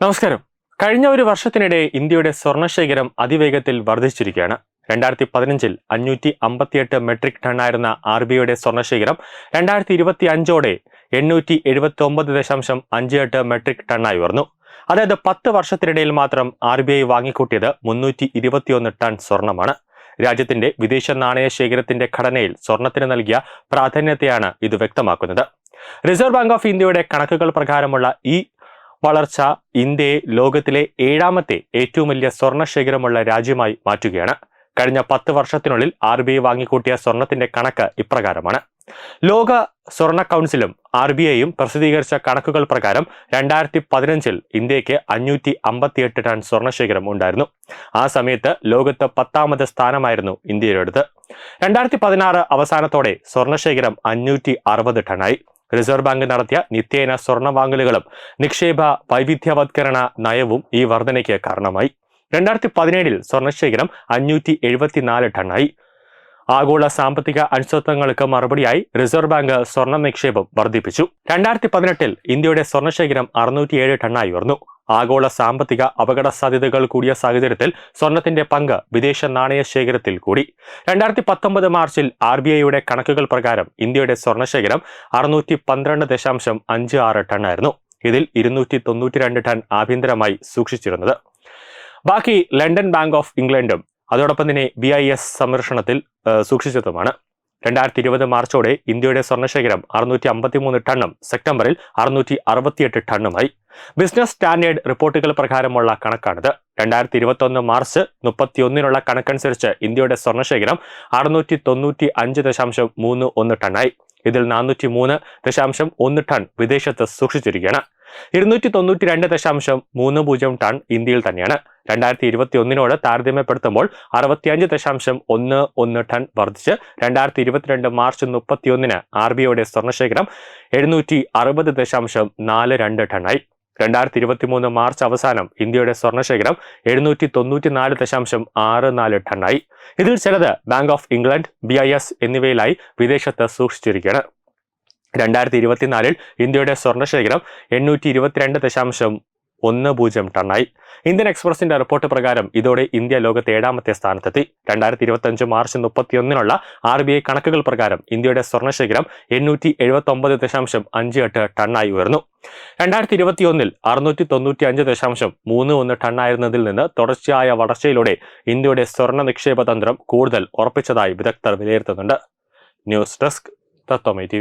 നമസ്കാരം. കഴിഞ്ഞ ഒരു വർഷത്തിനിടെ ഇന്ത്യയുടെ സ്വർണശേഖരം അതിവേഗത്തിൽ വർദ്ധിച്ചിരിക്കുകയാണ്. രണ്ടായിരത്തി പതിനഞ്ചിൽ അഞ്ഞൂറ്റി അമ്പത്തിയെട്ട് മെട്രിക് ടണ്ണായിരുന്ന ആർ ബി ഐയുടെ സ്വർണശേഖരം രണ്ടായിരത്തി ഇരുപത്തി അഞ്ചോടെ എണ്ണൂറ്റി എഴുപത്തി ഒമ്പത് ദശാംശം അഞ്ച് എട്ട് മെട്രിക് ടണ്ണായി ഉയർന്നു. അതായത് പത്ത് വർഷത്തിനിടയിൽ മാത്രം ആർ ബി ഐ വാങ്ങിക്കൂട്ടിയത് മുന്നൂറ്റി ഇരുപത്തിയൊന്ന് ടൺ സ്വർണമാണ്. രാജ്യത്തിന്റെ വിദേശ നാണയ ശേഖരത്തിന്റെ ഘടനയിൽ സ്വർണത്തിന് നൽകിയ പ്രാധാന്യത്തെയാണ് ഇത് വ്യക്തമാക്കുന്നത്. റിസർവ് ബാങ്ക് ഓഫ് ഇന്ത്യയുടെ കണക്കുകൾ പ്രകാരമുള്ള ഈ വളർച്ച ഇന്ത്യയെ ലോകത്തിലെ ഏഴാമത്തെ ഏറ്റവും വലിയ സ്വർണ ശേഖരമുള്ള രാജ്യമായി മാറ്റുകയാണ്. കഴിഞ്ഞ പത്ത് വർഷത്തിനുള്ളിൽ ആർ ബി ഐ വാങ്ങിക്കൂട്ടിയ സ്വർണത്തിന്റെ കണക്ക് ഇപ്രകാരമാണ്. ലോക സ്വർണ കൗൺസിലും ആർ ബി ഐയും പ്രസിദ്ധീകരിച്ച കണക്കുകൾ പ്രകാരം രണ്ടായിരത്തി പതിനഞ്ചിൽ ഇന്ത്യയ്ക്ക് അഞ്ഞൂറ്റി അമ്പത്തിയെട്ട് ടൺ സ്വർണശേഖരം ഉണ്ടായിരുന്നു. ആ സമയത്ത് ലോകത്ത് പത്താമത് സ്ഥാനമായിരുന്നു ഇന്ത്യയുടേത് രണ്ടായിരത്തി പതിനാറ് അവസാനത്തോടെ സ്വർണശേഖരം അഞ്ഞൂറ്റി അറുപത് ടണ്ണായി. റിസർവ് ബാങ്ക് നടത്തിയ നിത്യേന സ്വർണ വാങ്ങലുകളും നിക്ഷേപ വൈവിധ്യവത്കരണ നയവും ഈ വർധനയ്ക്ക് കാരണമായി. രണ്ടായിരത്തി പതിനേഴിൽ സ്വർണശേഖരം അഞ്ഞൂറ്റി എഴുപത്തിനാല് ടണ്ണായി. ആഗോള സാമ്പത്തിക അനിശ്ചിതത്വങ്ങൾക്ക് മറുപടിയായി റിസർവ് ബാങ്ക് സ്വർണ നിക്ഷേപം വർദ്ധിപ്പിച്ചു. രണ്ടായിരത്തി പതിനെട്ടിൽ ഇന്ത്യയുടെ സ്വർണശേഖരം അറുന്നൂറ്റിയേഴ് ടണ്ണായി ഉയർന്നു. ആഗോള സാമ്പത്തിക അപകട സാധ്യതകൾ കൂടിയ സാഹചര്യത്തിൽ സ്വർണത്തിന്റെ പങ്ക് വിദേശ നാണയ ശേഖരത്തിൽ കൂടി. രണ്ടായിരത്തി പത്തൊമ്പത് മാർച്ചിൽ ആർ ബി ഐയുടെ കണക്കുകൾ പ്രകാരം ഇന്ത്യയുടെ സ്വർണശേഖരം അറുന്നൂറ്റി പന്ത്രണ്ട് ദശാംശം അഞ്ച് ആറ് ടണ്ണായിരുന്നു. ഇതിൽ ഇരുന്നൂറ്റി തൊണ്ണൂറ്റി രണ്ട് ടൺ ആഭ്യന്തരമായി സൂക്ഷിച്ചിരുന്നത്. ബാക്കി ലണ്ടൻ ബാങ്ക് ഓഫ് ഇംഗ്ലണ്ടും അതോടൊപ്പം തന്നെ ബി ഐ എസ് സംരക്ഷണത്തിൽ സൂക്ഷിച്ചതുമാണ്. രണ്ടായിരത്തി ഇരുപത് മാർച്ചോടെ ഇന്ത്യയുടെ സ്വർണശേഖരം അറുന്നൂറ്റി അമ്പത്തിമൂന്ന് ടണ്ണും സെപ്റ്റംബറിൽ അറുന്നൂറ്റി അറുപത്തിയെട്ട് ടണ്ണുമായി. ബിസിനസ് സ്റ്റാൻഡേർഡ് റിപ്പോർട്ടുകൾ പ്രകാരമുള്ള കണക്കാണിത്. രണ്ടായിരത്തി ഇരുപത്തൊന്ന് മാർച്ച് മുപ്പത്തിയൊന്നിനുള്ള കണക്കനുസരിച്ച് ഇന്ത്യയുടെ സ്വർണശേഖരം അറുന്നൂറ്റി തൊണ്ണൂറ്റി അഞ്ച് ദശാംശം മൂന്ന് ഒന്ന് ടണ്ണായി. ഇതിൽ നാനൂറ്റി മൂന്ന് ദശാംശം ഒന്ന് ടൺ വിദേശത്ത് സൂക്ഷിച്ചിരിക്കുകയാണ്. ഇരുന്നൂറ്റി തൊണ്ണൂറ്റി രണ്ട് ദശാംശം മൂന്ന് പൂജ്യം ടൺ ഇന്ത്യയിൽ തന്നെയാണ്. രണ്ടായിരത്തി ഇരുപത്തി ഒന്നിനോട് താരതമ്യപ്പെടുത്തുമ്പോൾ അറുപത്തിയഞ്ച് ദശാംശം ഒന്ന് ഒന്ന് ടൺ വർദ്ധിച്ച് രണ്ടായിരത്തി ഇരുപത്തിരണ്ട് മാർച്ച് മുപ്പത്തിയൊന്നിന് ആർ ബി ഐയുടെ സ്വർണശേഖരം എഴുന്നൂറ്റി അറുപത് ദശാംശം നാല് രണ്ട് ടണ്ണായി. രണ്ടായിരത്തി ഇരുപത്തി മൂന്ന് മാർച്ച് അവസാനം ഇന്ത്യയുടെ സ്വർണശേഖരം എഴുന്നൂറ്റി തൊണ്ണൂറ്റി നാല് ദശാംശം ആറ് നാല് ടണ്ണായി. ഇതിൽ ചിലത് Bank of England B I S എന്നിവയിലായി വിദേശത്ത് സൂക്ഷിച്ചിരിക്കുകയാണ്. രണ്ടായിരത്തി ഇരുപത്തിനാലിൽ ഇന്ത്യയുടെ സ്വർണശേഖരം എണ്ണൂറ്റി ഇരുപത്തിരണ്ട് ദശാംശം ഒന്ന് പൂജ്യം ടണ്ണായി. ഇന്ത്യൻ എക്സ്പ്രസിന്റെ റിപ്പോർട്ട് പ്രകാരം ഇതോടെ ഇന്ത്യ ലോകത്തെ ഏഴാമത്തെ സ്ഥാനത്തെത്തി. രണ്ടായിരത്തി ഇരുപത്തി മാർച്ച് മുപ്പത്തിയൊന്നിനുള്ള ആർ ബി ഐ കണക്കുകൾ പ്രകാരം ഇന്ത്യയുടെ സ്വർണശേഖരം എണ്ണൂറ്റി എഴുപത്തി ഒമ്പത് ദശാംശം അഞ്ച് എട്ട് ടണ്ണായി ഉയർന്നു. രണ്ടായിരത്തി ഇരുപത്തിയൊന്നിൽ അറുന്നൂറ്റി തൊണ്ണൂറ്റി അഞ്ച് ദശാംശം മൂന്ന് ഒന്ന് ടണ്ണായിരുന്നതിൽ നിന്ന് തുടർച്ചയായ വളർച്ചയിലൂടെ ഇന്ത്യയുടെ സ്വർണ നിക്ഷേപ തന്ത്രം കൂടുതൽ ഉറപ്പിച്ചതായി വിദഗ്ധർ വിലയിരുത്തുന്നുണ്ട്. News desk Tatwamayi T